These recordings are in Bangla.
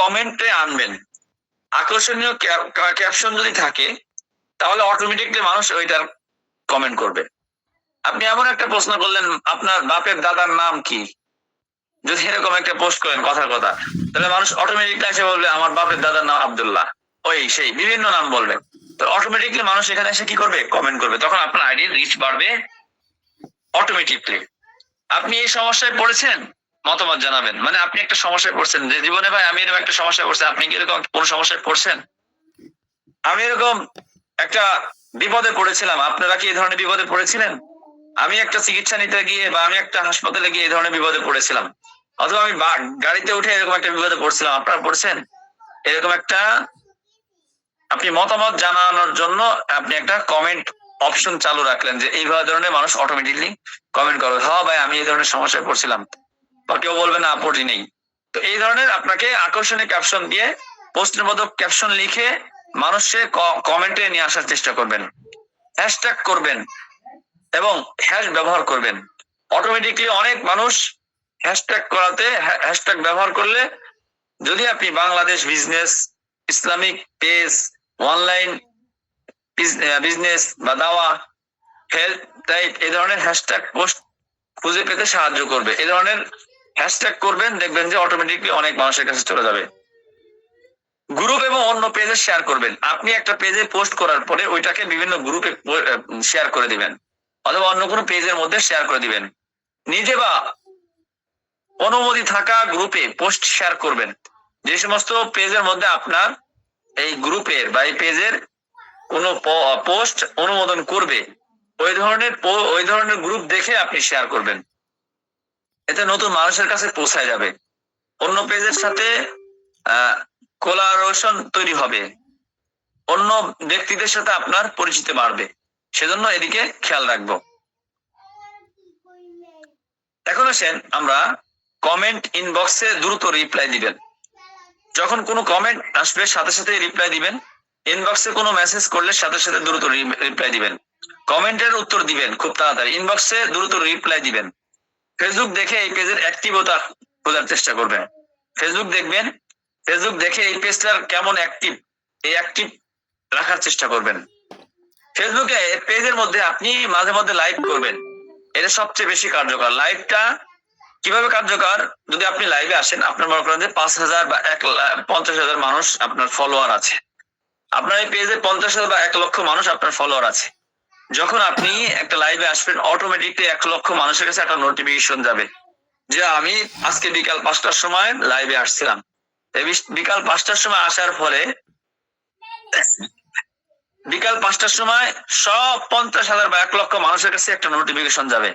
কমেন্টে আনবেন। আকর্ষণীয় ক্যাপশন যদি থাকে, তাহলে অটোমেটিকলি মানুষ ওইটার কমেন্ট করবে। আপনি এমন একটা প্রশ্ন করলেন, আপনার বাপের দাদার নাম কি? যদি এরকম একটা পোস্ট করেন কথার কথা, তাহলে মানুষ অটোমেটিকলি এসে বলবে, আমার বাপের দাদার নাম আব্দুল্লাহ। ওই সেই, বিভিন্ন নাম বলবে। তো অটোমেটিকলি মানুষ এখানে এসে কি করবে? কমেন্ট করবে। তখন আপনার আইডির রিচ বাড়বে অটোমেটিকলি আপনি এই সমস্যায় পড়েছেন? মতামত জানাবেন। মানে আপনি একটা সমস্যায় পড়ছেন। যে জীবনে ভাই আমি এরকম একটা সমস্যায় পড়ছি, আপনি কি এরকম কোন সমস্যায় পড়ছেন? আমি এরকম একটা বিপদে পড়েছিলাম। আপনারা কি এই ধরনের বিপদে পড়েছিলেন? আমি একটা চিকিৎসা নিতে গিয়ে বা আমি একটা হাসপাতালে গিয়ে এই ধরনের বিপদে পড়েছিলাম। অথবা আমি গাড়িতে উঠে এরকম একটা বিপদে পড়ছিলাম। আপনারা পড়ছেন? এরকম একটা আপনি মতামত জানানোর জন্য আপনি একটা কমেন্ট অপশন চালু রাখলেন যে এই ধরনের মানুষ অটোমেটিকলি কমেন্ট করবে হ্যাঁ ভাই, আমি এই ধরনের সমস্যায় পড়ছিলাম। বা কেউ বলবে না পড়ি নেই। তো এই ধরনের আপনাকে আকর্ষণীয় ক্যাপশন দিয়ে মতো ক্যাপশন লিখে মানুষের কমেন্টে নিয়ে আসার চেষ্টা করবেন। হ্যাশট্যাগ করবেন এবং হ্যাশ ব্যবহার করবেন। অটোমেটিকলি অনেক মানুষ হ্যাশট্যাগ করাতে হ্যাশট্যাগ ব্যবহার করলে যদি আপনি Bangladesh business Islamic page online business বা দাওয়া হেলথ টাইপ এই ধরনের হ্যাশট্যাগ পোস্ট খুঁজে পেতে সাহায্য করবে। এই ধরনের হ্যাশট্যাগ করবেন, দেখবেন যে অটোমেটিকলি অনেক মানুষের কাছে চলে যাবে। গ্রুপ এবং অন্য পেজে শেয়ার করবেন। আপনি একটা পেজে পোস্ট করার পরে ওইটাকে বিভিন্ন গ্রুপে শেয়ার করে দিবেন। অথবা অন্য কোনো পেজের মধ্যে শেয়ার করে দিবেন। নিজে বা অনুমতি থাকা গ্রুপে পোস্ট শেয়ার করবেন। যে সমস্ত পেজের মধ্যে আপনার এই গ্রুপের বা এই পেজের কোন পোস্ট অনুমোদন করবে, ওই ধরনের ওই ধরনের গ্রুপ দেখে আপনি শেয়ার করবেন। এতে নতুন মানুষের কাছে পৌঁছায় যাবে। অন্য পেজের সাথে কোলারেশন তৈরি হবে। অন্য ব্যক্তিদের সাথে আপনার পরিচিত বাড়বে। সেজন্য এদিকে খেয়াল রাখব। এখন আসেন আমরা কমেন্ট ইনবক্সে দ্রুত রিপ্লাই দিবেন। যখন কোনো কমেন্ট আসবে, সাথে সাথে রিপ্লাই দিবেন। ইনবক্সে কোনো মেসেজ করলে সাথে সাথে দ্রুত রিপ্লাই দিবেন। কমেন্টের উত্তর দিবেন খুব তাড়াতাড়ি। ইনবক্সে দ্রুত রিপ্লাই দিবেন। ফেসবুক দেখে এই পেজের অ্যাক্টিভতা খোঁজার চেষ্টা করবেন ফেসবুক দেখবেন ফেসবুক দেখে এই পেজটার কেমন অ্যাক্টিভ এই অ্যাক্টিভ রাখার চেষ্টা করবেন। ফেসবুকে পেজের মধ্যে আপনি মাঝে মধ্যে লাইভ করবেন। এটা সবচেয়ে বেশি কার্যকর। লাইভটা কীভাবে কার্যকর? যদি আপনি লাইভে আসেন, আপনার মনে করেন যে পাঁচ হাজার বা এক পঞ্চাশ হাজার মানুষ আপনার ফলোয়ার আছে। আপনার এই পেজে পঞ্চাশ হাজার বা এক লক্ষ মানুষ আপনার ফলোয়ার আছে। যখন আপনি একটা লাইভে আসবেন অটোমেটিকলি এক লক্ষ মানুষের কাছে একটা নোটিফিকেশন যাবে যে আমি আজকে বিকাল পাঁচটার সময় লাইভে আসছিলাম। বিকাল পাঁচটার সময় আসার ফলে বিকাল পাঁচটার সময় সব পঞ্চাশ হাজার বা এক লক্ষ মানুষের কাছে একটা নোটিফিকেশন যাবে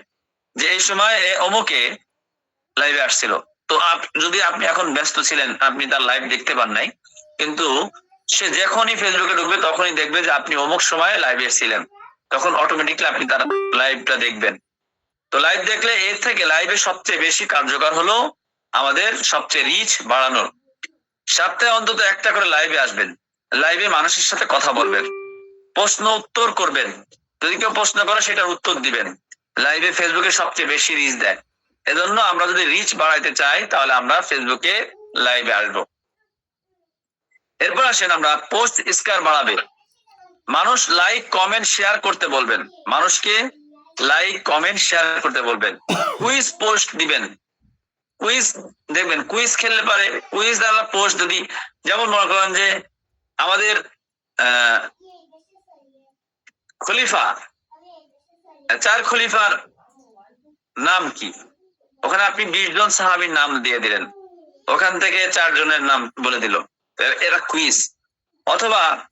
যে এই সময় এ অমুকে লাইভে আসছিল। তো আপ- যদি আপনি এখন ব্যস্ত ছিলেন, আপনি তার লাইভ দেখতে পান নাই, কিন্তু সে যখনই ফেসবুকে ঢুকবে, তখনই দেখবে যে আপনি অমুক সময় লাইভে এসেছিলেন তখন অটোমেটিকলি আপনি তার লাইভটা দেখবেন। তো লাইভ দেখলে এর থেকে লাইভে সবচেয়ে বেশি কার্যকর হলো আমাদের সবচেয়ে রিচ বাড়ানোর। সপ্তাহে অন্তত একটা করে লাইভে আসবেন। লাইভে মানুষের সাথে কথা বলবেন। প্রশ্ন উত্তর করবেন। যদি কেউ প্রশ্ন করে সেটার উত্তর দিবেন। লাইভে ফেসবুকে সবচেয়ে বেশি রিচ দেয়। এজন্য আমরা যদি রিচ বাড়াইতে চাই, তাহলে আমরা ফেসবুকে লাইভে আসব। এরপর আসেন আমরা পোস্ট স্কার বাড়াবে। মানুষ লাইক কমেন্ট শেয়ার করতে বলবেন। মানুষকে লাইক কমেন্ট শেয়ার করতে বলবেন। কুইজ পোস্ট দিবেন। কুইজ দেখবেন। কুইজ খেললে পারে। কুইজ দ্বারা পোস্ট যদি, যেমন মনে করেন যে আমাদের খলিফা, চার খলিফার নাম কি? ওখানে আপনি বিশ জন সাহাবীর নাম দিয়ে দিলেন। ওখান থেকে চারজনের নাম বলে দিল। এ- এরা কুইজ অথবা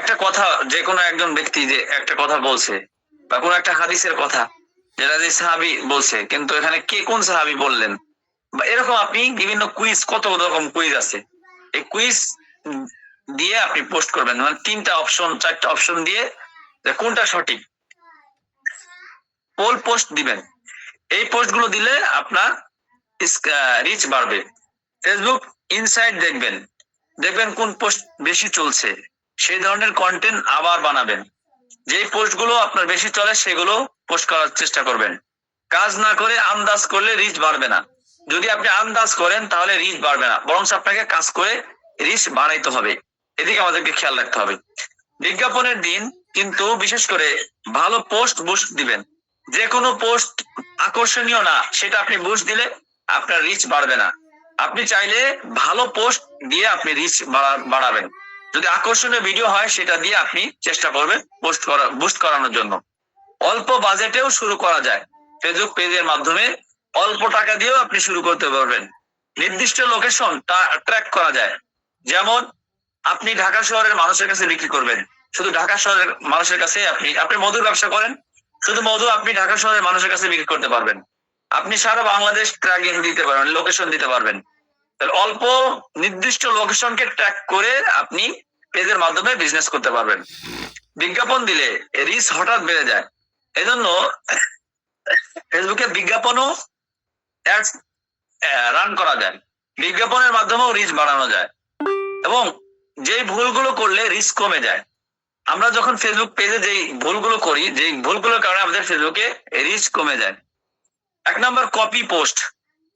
একটা কথা, যে কোনো একজন ব্যক্তি যে একটা কথা বলছে, বা কোনো একটা হাদিসের কথা, যেটা যে সাহাবি বলছে, কিন্তু এখানে কে কোন সাহাবি বললেন? বা এরকম আপনি বিভিন্ন কুইজ, কত রকম কুইজ আছে? এই কুইজ দিয়ে আপনি পোস্ট করবেন। মানে তিনটা অপশন, চারটা অপশন দিয়ে কোনটা সঠিক। পোল পোস্ট দিবেন। এই পোস্টগুলো দিলে আপনার রিচ বাড়বে। ফেসবুক ইনসাইট দেখবেন। দেখবেন কোন পোস্ট বেশি চলছে। সেই ধরনের কন্টেন্ট আবার বানাবেন। যেই পোস্টগুলো আপনার বেশি চলে, সেগুলো পোস্ট করার চেষ্টা করবেন। কাজ না করে আন্দাজ করলে রিচ বাড়বে না। যদি আপনি আন্দাজ করেন, তাহলে রিচ বাড়বে না। বরং আপনাকে কাজ করে রিচ বাড়াইতে হবে। এদিকে আমাদেরকে খেয়াল রাখতে হবে। বিজ্ঞাপনের দিন কিন্তু বিশেষ করে ভালো পোস্ট বুস্ট দিবেন। যে কোনো পোস্ট আকর্ষণীয় না, সেটা আপনি বুস্ট দিলে আপনার রিচ বাড়বে না। আপনি চাইলে ভালো পোস্ট দিয়ে আপনি রিচ বাড়াবেন। যদি আকর্ষণীয় ভিডিও হয়, সেটা দিয়ে আপনি চেষ্টা করবেন পোস্ট করা বুস্ট করানোর জন্য। অল্প বাজেটেও শুরু করা যায়। ফেসবুক পেজের মাধ্যমে অল্প টাকা দিয়েও আপনি শুরু করতে পারবেন। নির্দিষ্ট লোকেশন ট্র্যাক করা যায়। যেমন, আপনি ঢাকা শহরের মানুষের কাছে বিক্রি করবেন। শুধু ঢাকা শহরের মানুষের কাছে আপনি আপনি মধুর ব্যবসা করেন, শুধু মধু আপনি ঢাকা শহরের মানুষের কাছে বিক্রি করতে পারবেন। আপনি সারা বাংলাদেশ ট্র্যাকিং দিতে পারবেন লোকেশন দিতে পারবেন। অল্প নির্দিষ্ট লোকেশনকে ট্র্যাক করে আপনি পেজের মাধ্যমে বিজনেস করতে পারবেন। বিজ্ঞাপন দিলে রিস হঠাৎ বেড়ে যায়। এজন্য ফেসবুকে বিজ্ঞাপনও রান করা যায়। বিজ্ঞাপনের মাধ্যমেও রিচ বাড়ানো যায়। এবং যে ভুলগুলো করলে রিস্ক কমে যায়। আমরা যখন ফেসবুক পেজে যেই ভুলগুলো করি যে ভুলগুলোর কারণে আমাদের ফেসবুকে রিচ কমে যায়। এক নম্বর কপি পোস্ট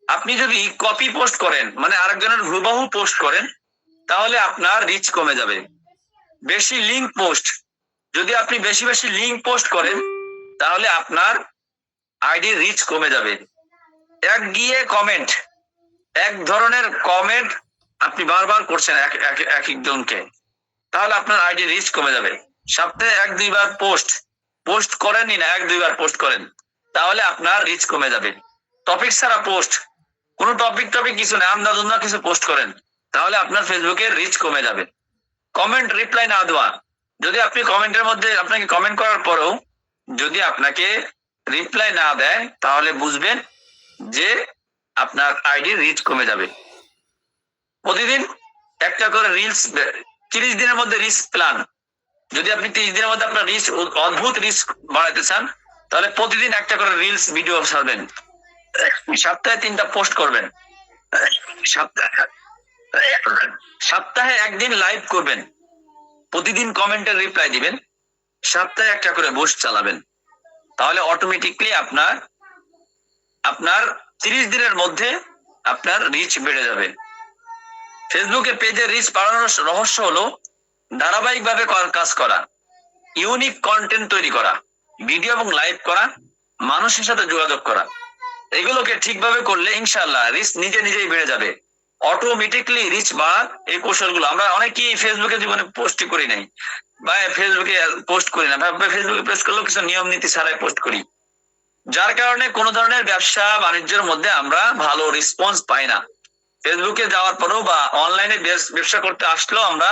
আপনি যদি কপি পোস্ট করেন মানে আরেকজনের হুবাহু পোস্ট করেন, তাহলে আপনার রিচ কমে যাবে। বেশি লিঙ্ক পোস্ট যদি আপনি বেশি বেশি লিঙ্ক পোস্ট করেন, তাহলে আপনার আইডি রিচ কমে যাবে। এক গিয়ে কমেন্ট এক ধরনের কমেন্ট আপনি বারবার করছেন এক এক একজনকে, তাহলে আপনার আইডি রিচ কমে যাবে। সপ্তাহে এক, দুইবার পোস্ট পোস্ট করেনই না, এক, দুইবার পোস্ট করেন, তাহলে আপনার রিচ কমে যাবে। টপিক ছাড়া পোস্ট কোন টপিক টপিক কিছু নেই। আমদাদুন্দা কিছু পোস্ট করেন, তাহলে আপনার ফেসবুকের রিচ কমে যাবে। কমেন্ট রিপ্লাই না দেওয়া। যদি আপনি কমেন্টের মধ্যে আপনাকে কমেন্ট করার পরেও যদি আপনাকে রিপ্লাই না দেয়, তাহলে বুঝবেন যে আপনার আইডি রিচ কমে যাবে। প্রতিদিন একটা করে রিলস তিরিশ দিনের মধ্যে রিস্ক প্ল্যান যদি আপনি তিরিশ দিনের মধ্যে আপনার রিস্ক অদ্ভুত রিস্ক বাড়াইতে চান, তাহলে প্রতিদিন একটা করে রিলস ভিডিও ছাড়বেন। সপ্তাহে তিনটা পোস্ট করবেন। সপ্তাহে একদিন লাইভ করবেন। প্রতিদিন কমেন্টের রিপ্লাই দিবেন। সপ্তাহে একটা করে পোস্ট চালাবেন। তাহলে অটোমেটিকলি আপনার আপনার তিরিশ দিনের মধ্যে আপনার রিচ বেড়ে যাবে। ফেসবুকে পেজের রিচ বাড়ানোর রহস্য হলো ধারাবাহিকভাবে কাজ করা ইউনিক কন্টেন্ট তৈরি করা ভিডিও এবং লাইভ করা, মানুষের সাথে যোগাযোগ করা। এগুলোকে ঠিকভাবে করলে ইনশাল্লাহ রিচ নিজে নিজেই বেড়ে যাবে। অটোমেটিকলি রিচ বাড়ার এই কৌশলগুলো, আমরা অনেকেই ফেসবুকে জীবনে পোস্ট করি নাই বা ফেসবুকে পোস্ট করি না ফেসবুকে পোস্ট করলেও কিছু নিয়ম নীতি ছাড়াই পোস্ট করি। যার কারণে কোন ধরনের ব্যবসা বাণিজ্যের মধ্যে আমরা ভালো রেসপন্স পাই না। ফেসবুকে যাওয়ার পরেও বা অনলাইনে ব্যবসা করতে আসলেও আমরা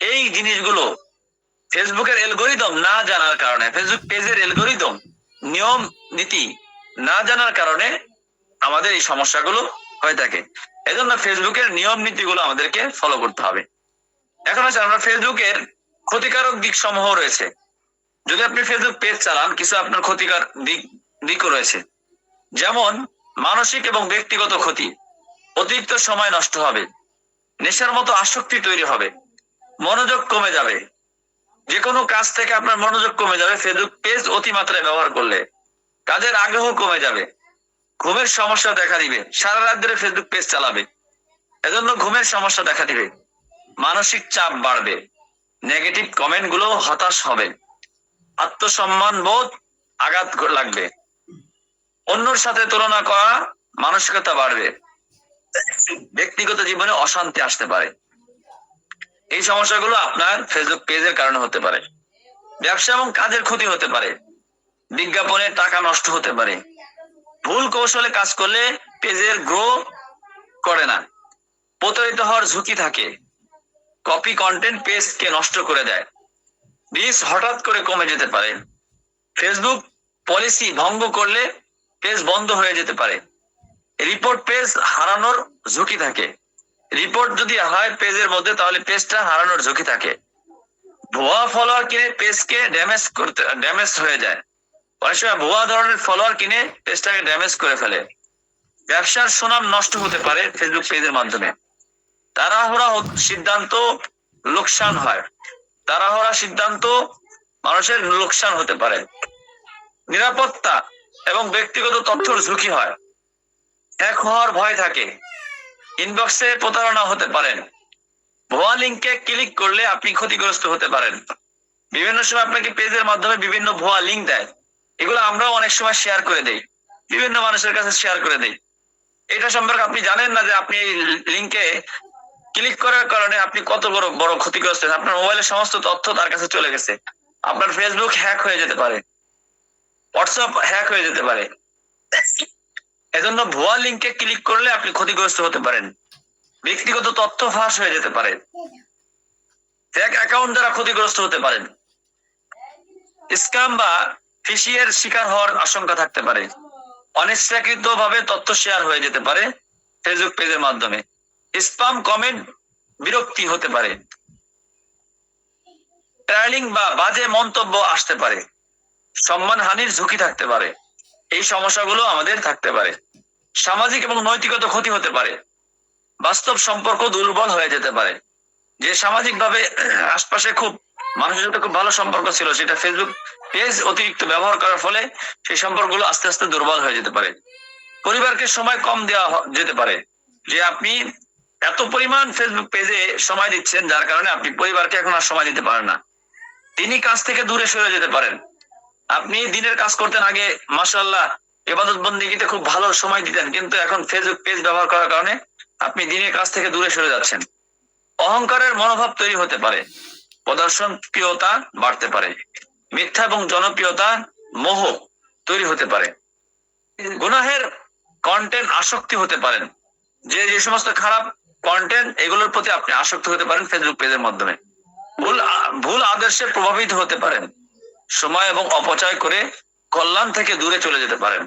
এই জিনিসগুলো ফেসবুকের এলগোরিদম না জানার কারণে ফেসবুক পেজের এলগোরিদম নিয়ম নীতি না জানার কারণে আমাদের এই সমস্যাগুলো হয়ে থাকে। এজন্য ফেসবুকের নিয়ম নীতিগুলো আমাদেরকে ফলো করতে হবে। এখন আছে আমরা ফেসবুকের ক্ষতিকারক দিক সমূহ রয়েছে। যদি আপনি ফেসবুক পেজ চালান, কিছু আপনার ক্ষতিকার দিক, দিকও রয়েছে। যেমন মানসিক এবং ব্যক্তিগত ক্ষতি। অতিরিক্ত সময় নষ্ট হবে। নেশার মতো আসক্তি তৈরি হবে। মনোযোগ কমে যাবে। যে কোনো কাজ থেকে আপনার মনোযোগ কমে যাবে। ফেসবুক পেজ অতিমাত্রায় ব্যবহার করলে কাজের আগ্রহ কমে যাবে। ঘুমের সমস্যা দেখা দিবে। সারা রাত ধরে ফেসবুক পেজ চালাবে। এজন্য ঘুমের সমস্যা দেখা দিবে। মানসিক চাপ বাড়বে। নেগেটিভ কমেন্টগুলো হতাশ হবে। আত্মসম্মান বোধ আঘাত লাগবে। অন্যর সাথে তুলনা করা মানসিকতা বাড়বে। ব্যক্তিগত জীবনে অশান্তি আসতে পারে। এই সমস্যাগুলো আপনার ফেসবুক পেজের কারণে হতে পারে। ব্যবসা এবং কাজের ক্ষতি হতে পারে। বিজ্ঞাপনে টাকা নষ্ট হতে পারে। ভুল কৌশলে কাজ করলে পেজের গ্রো করে না। প্রতারিত হওয়ার ঝুঁকি থাকে। কপি কন্টেন্ট পেজকে নষ্ট করে দেয়। রিস হঠাৎ করে কমে যেতে পারে। ফেসবুক পলিসি ভঙ্গ করলে পেজ বন্ধ হয়ে যেতে পারে। রিপোর্ট পেজ হারানোর ঝুঁকি থাকে। রিপোর্ট যদি হয় পেজের মধ্যে, তাহলে পেজটা হারানোর ঝুঁকি থাকে। ভুয়া ফলোয়ার কিনে পেজকে ড্যামেজ করতে ড্যামেজ হয়ে যায়। অনেক সময় ভুয়া ধরনের ফলোয়ার কিনে পেজটাকে ড্যামেজ করে ফেলে। ব্যবসার সুনাম নষ্ট হতে পারে ফেসবুক পেজের মাধ্যমে। তাড়াহুড়া সিদ্ধান্ত লোকসান হয়। তাড়াহুড়া সিদ্ধান্ত মানুষের লোকসান হতে পারে। নিরাপত্তা এবং ব্যক্তিগত তথ্যর ঝুঁকি হয়। হ্যাক হওয়ার ভয় থাকে। ইনবক্সে প্রতারণা হতে পারেন। ভুয়া লিঙ্কে ক্লিক করলে আপনি ক্ষতিগ্রস্ত হতে পারেন। বিভিন্ন সময় আপনাকে পেজের মাধ্যমে বিভিন্ন ভুয়া লিঙ্ক দেয়। এগুলো আমরাও অনেক সময় শেয়ার করে দেই। বিভিন্ন মানুষের কাছে শেয়ার করে দেই। এটা সম্পর্কে আপনি জানেন না যে আপনি এই লিঙ্কে ক্লিক করার কারণে আপনি কত বড় বড় ক্ষতিগ্রস্ত আপনার মোবাইলের সমস্ত তথ্য তার কাছে চলে গেছে। আপনার ফেসবুক হ্যাক হয়ে যেতে পারে। হোয়াটসঅ্যাপ হ্যাক হয়ে যেতে পারে। এজন্য ভুয়া লিঙ্কে ক্লিক করলে আপনি ক্ষতিগ্রস্ত হতে পারেন। ব্যক্তিগত তথ্য ফাঁস হয়ে যেতে পারে। ফেক অ্যাকাউন্ট দ্বারা ক্ষতিগ্রস্ত হতে পারেন। স্ক্যাম বা ফিশিয়ের শিকার হওয়ার আশঙ্কা থাকতে পারে। অনিচ্ছাকৃত ভাবে তথ্য শেয়ার হয়ে যেতে পারে ফেসবুক পেজের মাধ্যমে। স্পাম কমেন্ট বিরক্তি হতে পারে। ট্রায়ালিং বা বাজে মন্তব্য আসতে পারে। সম্মানহানির ঝুঁকি থাকতে পারে। এই সমস্যাগুলো আমাদের থাকতে পারে। সামাজিক এবং নৈতিকত ক্ষতি হতে পারে। বাস্তব সম্পর্ক দুর্বল হয়ে যেতে পারে। যে সামাজিক ভাবে আশপাশে খুব মানুষের সাথে খুব ভালো সম্পর্ক ছিল, সেটা ফেসবুক পেজ অতিরিক্ত ব্যবহার করার ফলে সেই সম্পর্কগুলো আস্তে আস্তে দুর্বল হয়ে যেতে পারে। পরিবারকে সময় কম দেওয়া যেতে পারে। যে আপনি এত পরিমাণ ফেসবুক পেজে সময় দিচ্ছেন, যার কারণে আপনি পরিবারকে এখন আর সময় দিতে পারেন না। তিনি কাজ থেকে দূরে সরে যেতে পারেন। আপনি দিনের কাজ করতেন আগে মাসাল্লাহ এবাদত বন্দিগিতে খুব ভালো সময় দিতেন, কিন্তু এখন ফেসবুক পেজ ব্যবহার করার কারণে আপনি দিনের কাজ থেকে দূরে সরে যাচ্ছেন। অহংকারের মনোভাব তৈরি হতে পারে। প্রদর্শন প্রিয়তা বাড়তে পারে। মিথ্যা এবং জনপ্রিয়তা মোহ তৈরি হতে পারে। গুনাহের কন্টেন্ট আসক্তি হতে পারেন। যে যে সমস্ত খারাপ কন্টেন্ট এগুলোর প্রতি আপনি আসক্ত হতে পারেন ফেসবুক পেজের মাধ্যমে। ভুল ভুল আদর্শে প্রভাবিত হতে পারেন। সময় এবং অপচয় করে কল্যাণ থেকে দূরে চলে যেতে পারেন।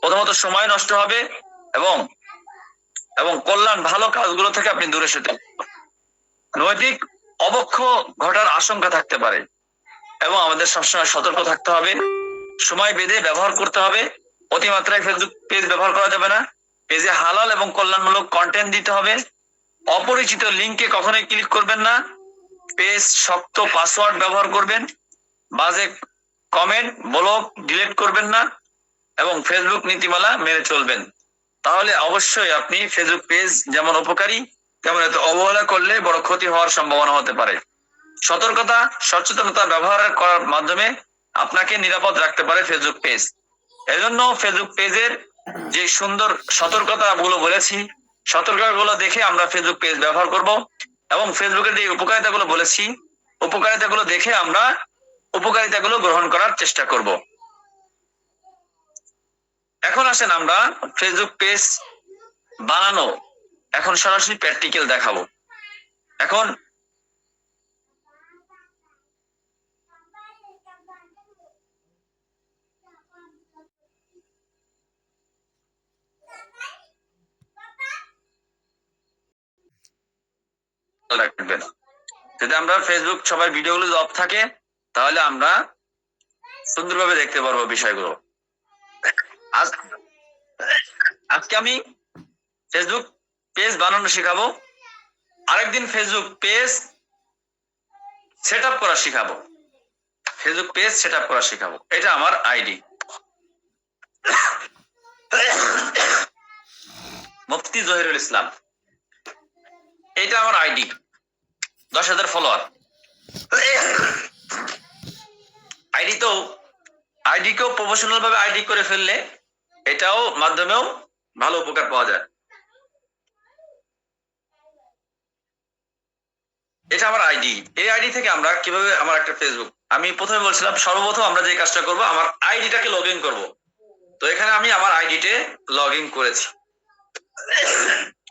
প্রথমত সময় নষ্ট হবে এবং এবং কল্যাণ ভালো কাজগুলো থেকে আপনি দূরে সরে নৈতিক অবক্ষ ঘটার আশঙ্কা থাকতে পারে। এবং আমাদের সবসময় সতর্ক থাকতে হবে। সময় বেঁধে ব্যবহার করতে হবে। অতিমাত্রায় ফেসবুক পেজ ব্যবহার করা যাবে না। পেজে হালাল এবং কল্যাণমূলক কন্টেন্ট দিতে হবে। অপরিচিত লিঙ্কে কখনোই ক্লিক করবেন না। পেজ শক্ত পাসওয়ার্ড ব্যবহার করবেন। বাজে কমেন্ট ব্লগ ডিলিট করবেন না এবং ফেসবুক নীতিমালা মেনে চলবেন। তাহলে অবশ্যই আপনি ফেসবুক পেজ যেমন উপকারী, তেমন এত অবহেলা করলে বড় ক্ষতি হওয়ার সম্ভাবনা হতে পারে। সতর্কতা, সচেতনতা ব্যবহার করার মাধ্যমে আপনাকে নিরাপদ রাখতে পারে ফেসবুক পেজ এজন্য ফেসবুক পেজের যে সুন্দর সতর্কতা গুলো বলেছি সতর্কতা গুলো দেখে আমরা ফেসবুক পেজ ব্যবহার করব এবং ফেসবুকের যে উপকারিতা গুলো বলেছি উপকারিতা গুলো দেখে আমরা উপকারিতা গুলো গ্রহণ করার চেষ্টা করব। এখন আসেন আমরা ফেসবুক পেজ বানানো, এখন সরাসরি প্র্যাকটিক্যাল দেখাবো। এখন রাখবেন যদি আমরা ফেসবুক সবার ভিডিওগুলো অফ থাকে, তাহলে আমরা সুন্দরভাবে দেখতে পারব বিষয়গুলো। আজকে আমি ফেসবুক পেজ বানানো শেখাবো। আরেকদিন ফেসবুক পেজ সেট আপ করা শেখাবো। ফেসবুক পেজ সেট আপ করা শেখাবো। এটা আমার আইডি মুফতি জহিরুল ইসলাম। এটা আমার আইডি দশ হাজার ফলোয়ার আইডি তো আইডি কেও প্রফেশনাল ভাবে আইডি করে ফেললে এটাও মাধ্যমেও ভালো উপকার পাওয়া যায়। এটা আমার আইডি এই আইডি থেকে আমরা কীভাবে আমার একটা ফেসবুক আমি প্রথমে বলছিলাম, সর্বপ্রথম আমরা যে কাজটা করব, আমার আইডিটাকে লগ ইন করব। তো এখানে আমি আমার আইডিতে লগ ইন করেছি।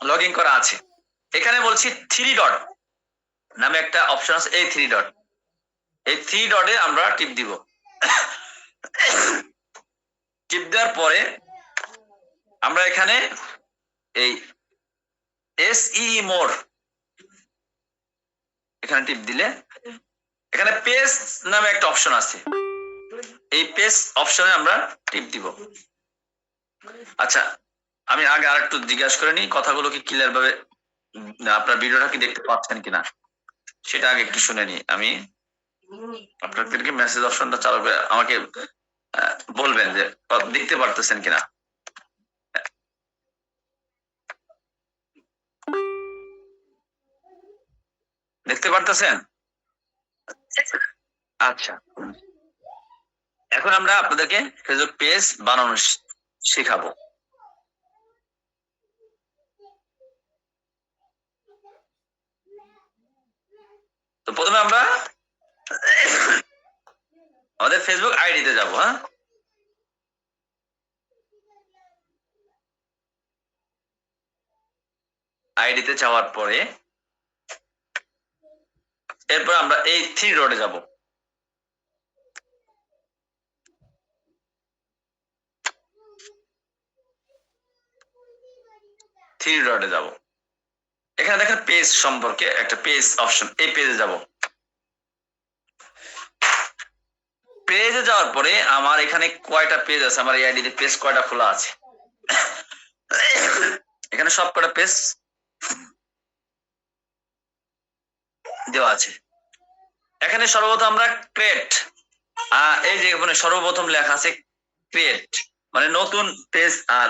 লগ ইন করা আছে। এখানে বলছি থ্রি ডট নামে একটা অপশন আছে এই থ্রি ডট এই থ্রি ডটে আমরা টিপ দিব। টিপ দেওয়ার পরে আমরা এখানে এই এস ই মোর এখানে টিপ দিলে, এখানে পেজ নামে একটা অপশন আছে। এই পেজ অপশনে আমরা টিপ দিব। আচ্ছা আমি আগে আর একটু জিজ্ঞাসা করে নিই, কথাগুলো কি ক্লিয়ার ভাবে, আপনার ভিডিওটা কি দেখতে পাচ্ছেন কিনা? সেটা আগে একটু শুনে নি আমি আপনাদেরকে মেসেজ অপশনটা চালাবে আমাকে বলবেন যে দেখতে পারতেছেন কিনা? দেখতে পারতেছেন? আচ্ছা। এখন আমরা আপনাদেরকে ফেসবুক পেজ বানানো শেখাবো। তো প্রথমে আমরা আমাদের ফেসবুক আইডিতে যাব হ্যাঁ? আইডিতে যাওয়ার পরে এরপর আমরা এই থ্রি রোডে যাব। থ্রি রোডে যাব। এখানে দেখেন পেজ সম্পর্কে একটা পেজ অপশন এই পেজে যাব। পেজে যাওয়ার পরে আমার এখানে কয়টা পেজ আছে? আমার এই আইডিতে পেজ কয়টা খোলা আছে? এখানে সব কয়টা পেজ দেওয়া আছে। এখানে সর্বপ্রথম আমরা ক্রিয়েট এই যে এখানে সর্বপ্রথম লেখা আছে ক্রিয়েট মানে নতুন পেজ আর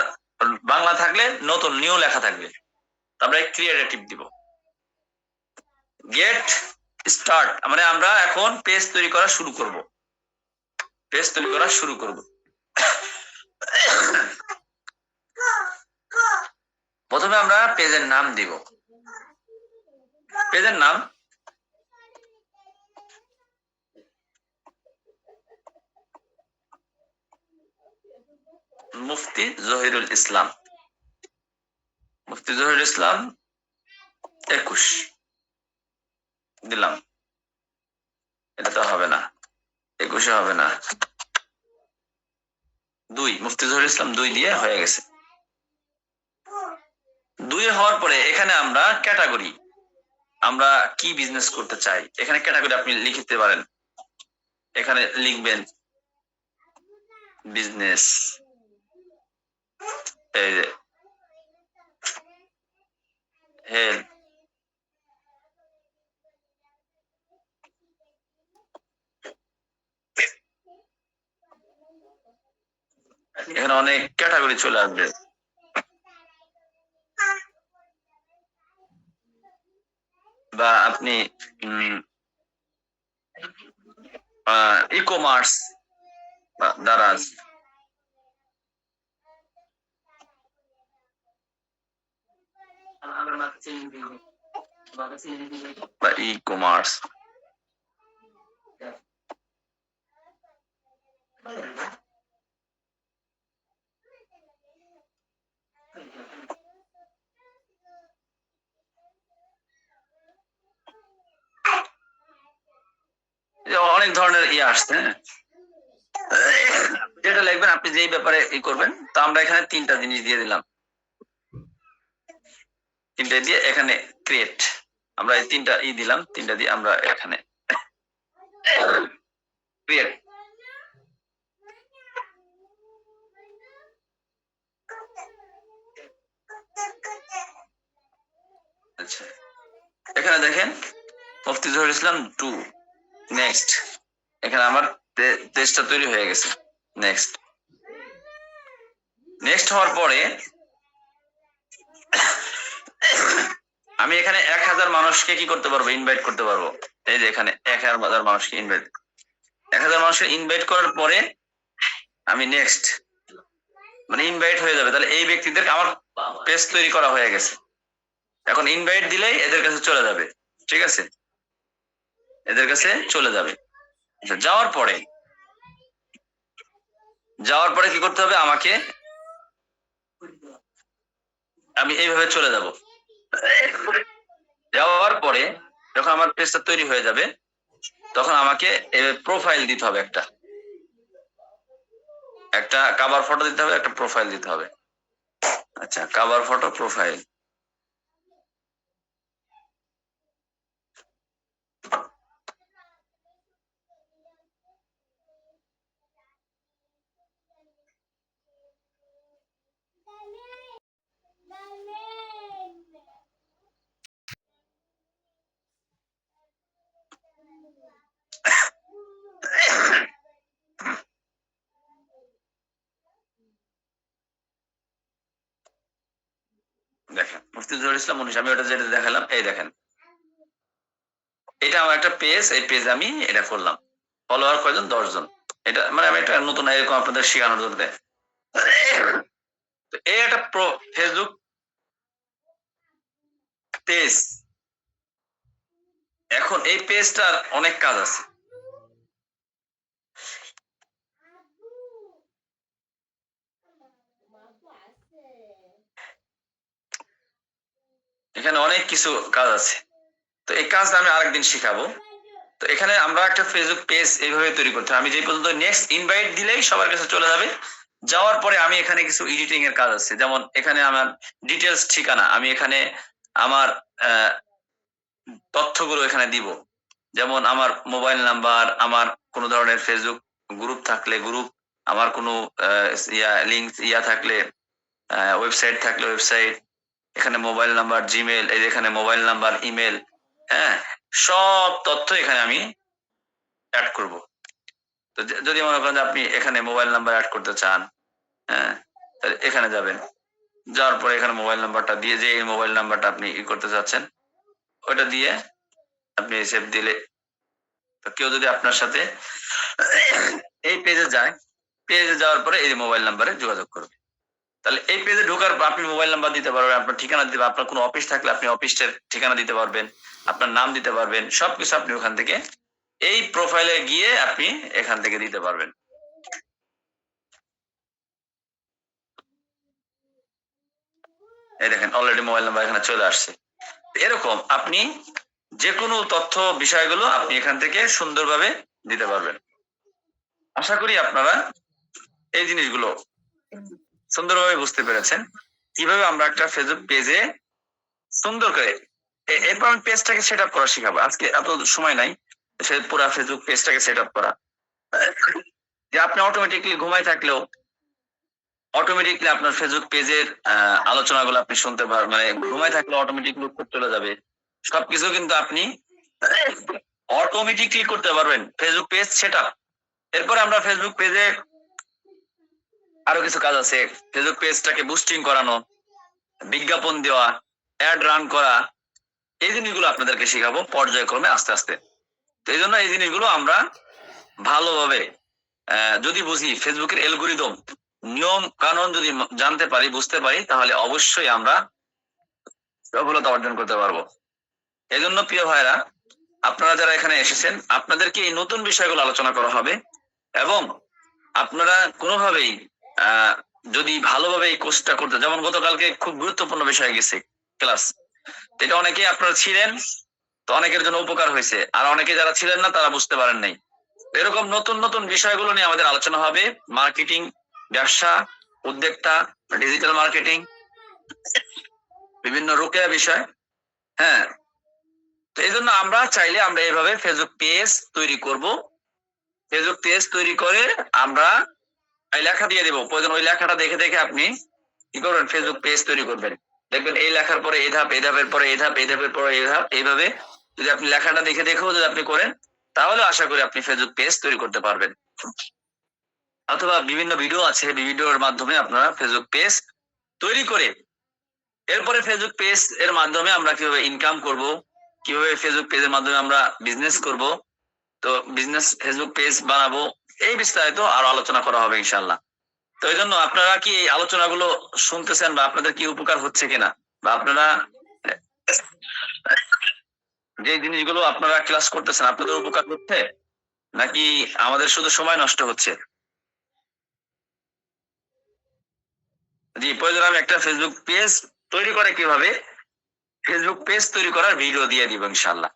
বাংলা থাকলে নতুন নিউ লেখা থাকবে। আমরা ক্রিয়েটিভ দিব। গেট স্টার্ট মানে আমরা এখন পেজ তৈরি করা শুরু করব। পেজ তৈরি করা শুরু করব। প্রথমে আমরা পেজের নাম দিব। পেজের নাম? মুফতি জহিরুল ইসলাম। মুফতি জহিরুল ইসলাম একুশ। দিলাম। এটা তো হবে না। একুশে হবে না। দুই মুফতি জহিরুল ইসলাম দুই দিয়ে হয়ে গেছে। দুই হওয়ার পরে এখানে আমরা ক্যাটাগরি, আমরা কি বিজনেস করতে চাই? এখানে ক্যাটাগরি আপনি লিখতে পারেন। এখানে লিখবেন বিজনেস এই হেল্প এখানে অনেক ক্যাটাগরি চলে আসবে বা আপনি ই কমার্স বা দারাজ বা ই কমার্স অনেক ধরনের ইয়ে আসছে হ্যাঁ? যেটা লিখবেন, আপনি যেই ব্যাপারে ই করবেন, তো আমরা এখানে তিনটা জিনিস দিয়ে দিলাম। তিনটা দিয়ে এখানে ক্রিয়েট আমরা এই তিনটা ই দিলাম, তিনটা দিয়ে আমরা এখানে আচ্ছা এখানে দেখেন মুফতি জহুর ইসলাম টু, নেক্সট। এখানে আমার পেজটা তৈরি হয়ে গেছে, নেক্সট। নেক্সট হওয়ার পরে আমি এখানে এক হাজার মানুষকে কি করতে পারব? ইনভাইট করতে পারব। এই যে এখানে এক হাজার মানুষকে ইনভাইট এক হাজার মানুষকে ইনভাইট করার পরে আমি নেক্সট মানে ইনভাইট হয়ে যাবে। তাহলে এই ব্যক্তিদের আমার পেজ তৈরি করা হয়ে গেছে। এখন ইনভাইট দিলেই এদের কাছে চলে যাবে। ঠিক আছে? এদের কাছে চলে যাবে। আচ্ছা, যাওয়ার পরে যাওয়ার পরে কি করতে হবে? আমাকে আমি এইভাবে চলে যাব। যাওয়ার পরে যখন আমার পেজটা তৈরি হয়ে যাবে, তখন আমাকে প্রোফাইল দিতে হবে একটা। একটা কাবার ফটো দিতে হবে, একটা প্রোফাইল দিতে হবে। আচ্ছা কাবার ফটো প্রোফাইল দেখেন মুফতি জহুর ইসলাম, উনিশ, আমি ওটা যেটা দেখালাম, এই দেখেন। এটা আমার একটা পেজ এই পেজ আমি এটা করলাম। ফলোয়ার কয়জন? দশজন। এটা মানে আমি একটা নতুন এরকম আপনাদের শেখানোর জন্য এই একটা ফেসবুক পেজ এখন এই পেজটার অনেক কাজ আছে। এখানে অনেক কিছু কাজ আছে। তো এই কাজ আমি আরেকদিন শিখাবো। তো এখানে আমরা একটা ফেসবুক পেজ এইভাবে তৈরি করতে। আমি যে পর্যন্ত নেক্সট ইনভাইট দিলেই সবার কাছে চলে যাবে। যাওয়ার পরে আমি এখানে কিছু এডিটিং এর কাজ আছে। যেমন এখানে আমার ডিটেলস ঠিকানা, আমি এখানে আমার তথ্যগুলো এখানে দিব। যেমন আমার মোবাইল নাম্বার আমার কোনো ধরনের ফেসবুক গ্রুপ থাকলে গ্রুপ আমার কোনো ইয়া লিঙ্ক ইয়া থাকলে ওয়েবসাইট থাকলে ওয়েবসাইট এখানে মোবাইল নাম্বার জিমেল এই এখানে মোবাইল নাম্বার ইমেল হ্যাঁ? সব তথ্য এখানে আমি অ্যাড করব। তো যদি মনে করেন আপনি এখানে মোবাইল নাম্বার অ্যাড করতে চান হ্যাঁ? তাহলে এখানে যাবেন। যাওয়ার পরে এখানে মোবাইল নাম্বারটা দিয়ে যে এই মোবাইল নাম্বারটা আপনি ই করতে চাচ্ছেন, ওইটা দিয়ে আপনি সেভ দিলে তো কেউ যদি আপনার সাথে এই পেজে যায় পেজে যাওয়ার পরে এই মোবাইল নাম্বারে যোগাযোগ করবে। তাহলে এই পেজে ঢোকার আপনি মোবাইল নাম্বার দিতে পারবেন, আপনার ঠিকানা দিতে আপনার কোনো অফিস থাকলে আপনি অফিসের ঠিকানা দিতে পারবেন, আপনার নাম দিতে পারবেন, সবকিছু আপনি ওখান থেকে এই প্রোফাইলে গিয়ে আপনি এখান থেকে দিতে পারবেন। এই দেখেন অলরেডি মোবাইল নাম্বার এখানে চলে আসছে। এরকম আপনি যে কোনো তথ্য, বিষয়গুলো আপনি এখান থেকে সুন্দরভাবে দিতে পারবেন। আশা করি আপনারা এই জিনিসগুলো সুন্দরভাবে বুঝতে পেরেছেন। কীভাবে আমরা একটা ফেসবুক পেজে সুন্দর করে এরপর আমি পেজটাকে সেট আপ করা শিখাবো। আজকে এত সময় নাই, সে পুরা ফেসবুক পেজটাকে সেট আপ করা। যে আপনি অটোমেটিকলি ঘুমাই থাকলেও অটোমেটিকলি আপনার ফেসবুক পেজের আলোচনাগুলো আপনি শুনতে পারবেন মানে ঘুমাই থাকলে অটোমেটিকলি উত্তর চলে যাবে। সবকিছু কিন্তু আপনি অটোমেটিকলি করতে পারবেন। ফেসবুক পেজ সেট আপ এরপরে আমরা ফেসবুক পেজে আরও কিছু কাজ আছে। ফেসবুক পেজটাকে বুস্টিং করানো, বিজ্ঞাপন দেওয়া অ্যাড রান করা, এই জিনিসগুলো আপনাদেরকে শেখাবো পর্যায়ক্রমে আস্তে আস্তে। তো এই জন্য এই জিনিসগুলো আমরা ভালোভাবে যদি বুঝি ফেসবুকের এলগোরিদম নিয়ম কানুন যদি জানতে পারি, বুঝতে পারি, তাহলে অবশ্যই আমরা সফলতা অর্জন করতে পারব। এই জন্য প্রিয় ভাইরা আপনারা যারা এখানে এসেছেন, আপনাদেরকে এই নতুন বিষয়গুলো আলোচনা করা হবে এবং আপনারা কোনোভাবেই যদি ভালোভাবে এই কোর্সটা করতে যেমন গতকালকে খুব গুরুত্বপূর্ণ বিষয় গেছে ক্লাস এটা অনেকে আপনারা ছিলেন, তো অনেকের জন্য উপকার হয়েছে। আর অনেকে যারা ছিলেন না, তারা বুঝতে পারেন নাই। এরকম নতুন নতুন বিষয়গুলো নিয়ে আমাদের আলোচনা হবে। মার্কেটিং ব্যবসা, উদ্যোক্তা ডিজিটাল মার্কেটিং বিভিন্ন রোকেয়া বিষয়। হ্যাঁ। তো এই জন্য আমরা চাইলে আমরা এইভাবে ফেসবুক পেজ তৈরি করব। ফেসবুক পেজ তৈরি করে আমরা এই লেখা দিয়ে দেবো। প্রয়োজন ওই লেখাটা দেখে দেখে আপনি কি করবেন? ফেসবুক পেজ তৈরি করবেন। দেখবেন এই লেখার পরে এই ধাপ, এই ধাপের পরে এই ধাপ, এই ধাপের পরে এই ধাপ। এইভাবে যদি আপনি লেখাটা দেখে দেখেও যদি আপনি করেন, তাহলে আশা করি আপনি ফেসবুক পেজ তৈরি করতে পারবেন। অথবা বিভিন্ন ভিডিও আছে ভিডিওর মাধ্যমে আপনারা ফেসবুক পেজ তৈরি করে এরপরে ফেসবুক পেজ এর মাধ্যমে আমরা কীভাবে ইনকাম করব, কীভাবে ফেসবুক পেজের মাধ্যমে আমরা বিজনেস করব, তো বিজনেস ফেসবুক পেজ বানাবো এই বিস্তারিত আরও আলোচনা করা হবে ইনশাল্লাহ তো এই জন্য আপনারা কি এই আলোচনাগুলো শুনতেছেন বা আপনাদের কি উপকার হচ্ছে কিনা? বা আপনারা যে জিনিসগুলো আপনারা ক্লাস করতেছেন, আপনাদের উপকার হচ্ছে? নাকি আমাদের শুধু সময় নষ্ট হচ্ছে? জি, প্রয়োজন আমি একটা ফেসবুক পেজ তৈরি করে কীভাবে? ফেসবুক পেজ তৈরি করার ভিডিও দিয়ে দিব ইনশাল্লাহ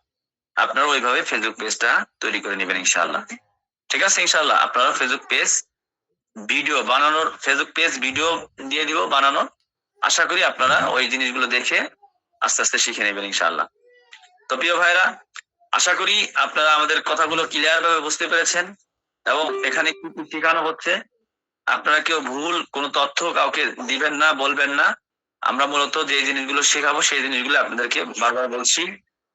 আপনারা ওইভাবে ফেসবুক পেজটা তৈরি করে নেবেন ইনশাল্লাহ ঠিক আছে ইনশাল্লাহ আপনারা ফেসবুক পেজ ভিডিও বানানোর ফেসবুক পেজ ভিডিও দিয়ে দিব বানানোর। আশা করি আপনারা ওই জিনিসগুলো দেখে আস্তে আস্তে শিখে নেবেন ইনশাল্লাহ তো প্রিয় ভাইরা আশা করি আপনারা আমাদের কথাগুলো ক্লিয়ার ভাবে বুঝতে পেরেছেন এবং এখানে কি কি শেখানো হচ্ছে। আপনারা কেউ ভুল, কোনো তথ্য কাউকে দিবেন না, বলবেন না। আমরা মূলত যে জিনিসগুলো শেখাবো, সেই জিনিসগুলো আপনাদেরকে বারবার বলছি।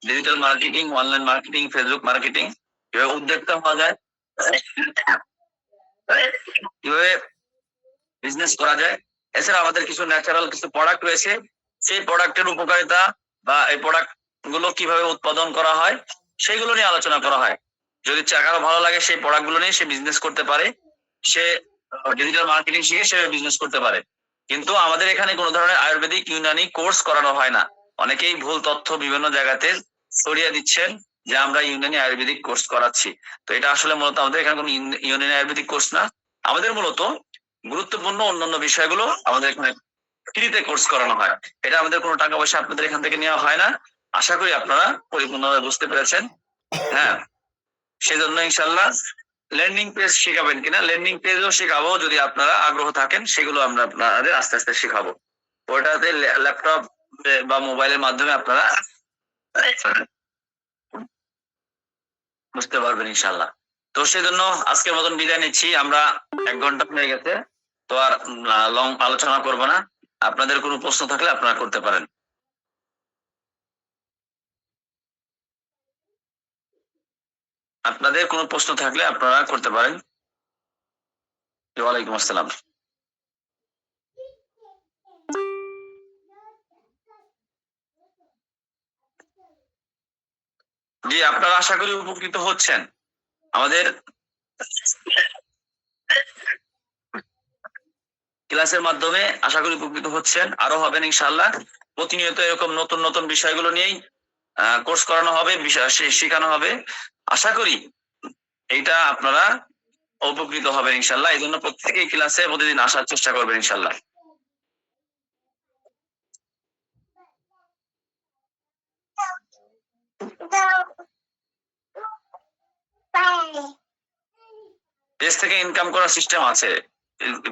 Digital marketing online marketing Facebook marketing কীভাবে উদ্যোক্তা হওয়া যায়। কীভাবে বিজনেস করা যায়? এছাড়া আমাদের কিছু ন্যাচারাল কিছু প্রোডাক্ট রয়েছে। সেই প্রোডাক্টের উপকারিতা বা এই প্রোডাক্টগুলো কীভাবে উৎপাদন করা হয় সেগুলো নিয়ে আলোচনা করা হয়। যদি কারও ভালো লাগে, সেই প্রোডাক্টগুলো নিয়ে সে বিজনেস করতে পারে। সে ডিজিটাল মার্কেটিং শিখে সে বিজনেস করতে পারে। কিন্তু আমাদের এখানে কোনো ধরনের আয়ুর্বেদিক, ইউনানি কোর্স করানো হয় না। অনেকেই ভুল তথ্য বিভিন্ন জায়গাতে ছড়িয়ে দিচ্ছেন। যে আমরা ইউনানি আয়ুর্বেদিক কোর্স করাচ্ছি। তো এটা আসলে মূলত আমাদের এখানে কোনো ইউন- ইউনানি আয়ুর্বেদিক কোর্স না। আমাদের মূলত গুরুত্বপূর্ণ অন্যান্য বিষয়গুলো আমাদের এখানে ফ্রিতে কোর্স করানো হয়। এটা আমাদের কোনো টাকা পয়সা আপনাদের এখান থেকে নেওয়া হয় না। আশা করি আপনারা পরিপূর্ণভাবে বুঝতে পেরেছেন। হ্যাঁ সেজন্য ইনশাল্লাহ ল্যান্ডিং পেজ শেখাবেন কিনা? ল্যান্ডিং পেজও শেখাবো যদি আপনারা আগ্রহ থাকেন, সেগুলো আমরা আপনাদের আস্তে আস্তে শেখাবো। ওটাতে ল্যাপটপ বা মোবাইলের মাধ্যমে আপনারা বুঝতে পারবেন ইনশাল্লাহ তো সেজন্য আজকের মতন বিদায় নিচ্ছি, আমরা এক ঘণ্টা হয়ে গেছে, তো আর লং আলোচনা করব না। আপনাদের কোনো প্রশ্ন থাকলে আপনারা করতে পারেন। আপনাদের কোনো প্রশ্ন থাকলে আপনারা করতে পারেন। ওয়ালাইকুম আসসালাম। জি আপনারা আশা করি উপকৃত হচ্ছেন। আমাদের ক্লাসের মাধ্যমে আশা করি উপকৃত হচ্ছেন। আরও হবেন ইনশাল্লাহ প্রতিনিয়ত এরকম নতুন নতুন বিষয়গুলো নিয়েই কোর্স করানো হবে শেখানো হবে। আশা করি এইটা আপনারা উপকৃত হবেন ইনশাল্লাহ এই জন্য প্রত্যেকেই ক্লাসে প্রতিদিন আসার চেষ্টা করবেন ইনশাল্লাহ পেজ থেকে ইনকাম করার সিস্টেম আছে।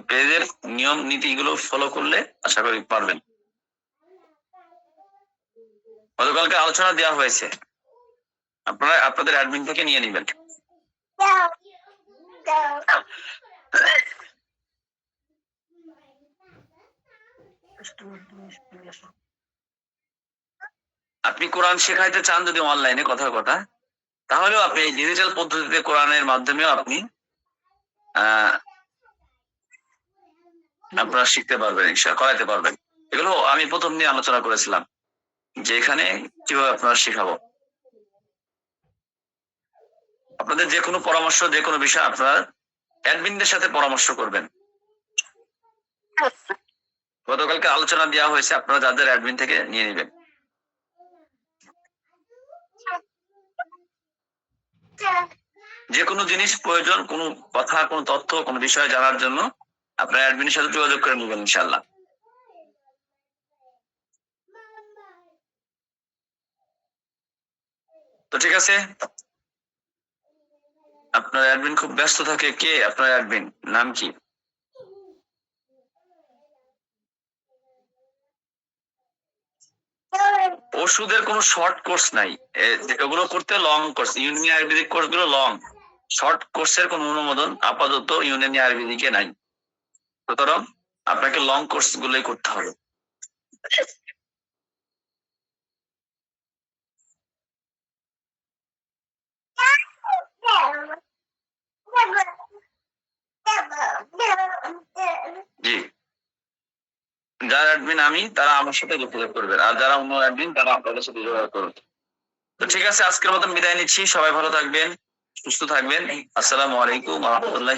পেজের নিয়ম নীতি গুলো ফলো করলে আশা করি পারবেন। গতকালকে আলোচনা দেওয়া হয়েছে। আপনারা, আপনাদের অ্যাডমিন থেকে নিয়ে নেবেন। আপনি কোরআন শেখাইতে চান যদি অনলাইনে কথার কথা তাহলেও আপনি এই ডিজিটাল পদ্ধতিতে কোরআনের মাধ্যমেও আপনি আপনারা শিখতে পারবেন ইনশা করাইতে পারবেন। এগুলো আমি প্রথম নিয়ে আলোচনা করেছিলাম, যে এখানে কীভাবে আপনারা শেখাবো। আপনাদের যে কোনো পরামর্শ, যে কোনো বিষয় আপনারা অ্যাডমিনদের সাথে পরামর্শ করবেন। গতকালকে আলোচনা দেওয়া হয়েছে, আপনারা যাদের অ্যাডমিন থেকে নিয়ে নেবেন। যে কোনো জিনিস প্রয়োজন, কোনো কথা, কোনো তথ্য, কোনো বিষয় জানার জন্য আপনার অ্যাডমিনের সাথে যোগাযোগ করে নেবেন ইনশাল্লাহ তো ঠিক আছে? আপনার অ্যাডমিন খুব ব্যস্ত থাকে। কে আপনার অ্যাডমিন নাম কি? ওষুধের কোনো শর্ট কোর্স নাই। ওগুলো করতে লং কোর্স ইউনানি আয়ুর্বেদিক কোর্সগুলো লং শর্ট কোর্সের কোনো অনুমোদন আপাতত ইউনিয়ন আয়ুর্বেদিকে নাই। সুতরাং আপনাকে লং কোর্স গুলোই করতে হবে। জি। যারা অ্যাডমিন আমি, তারা আমার সাথে যোগাযোগ করবেন আর যারা অন্য অ্যাডমিন তারা আপনাদের সাথে যোগাযোগ করবেন তো ঠিক আছে, আজকের মতন বিদায় নিচ্ছি। সবাই ভালো থাকবেন, সুস্থ থাকবেন। আসসালামু আলাইকুম, আহমতুল্লাহ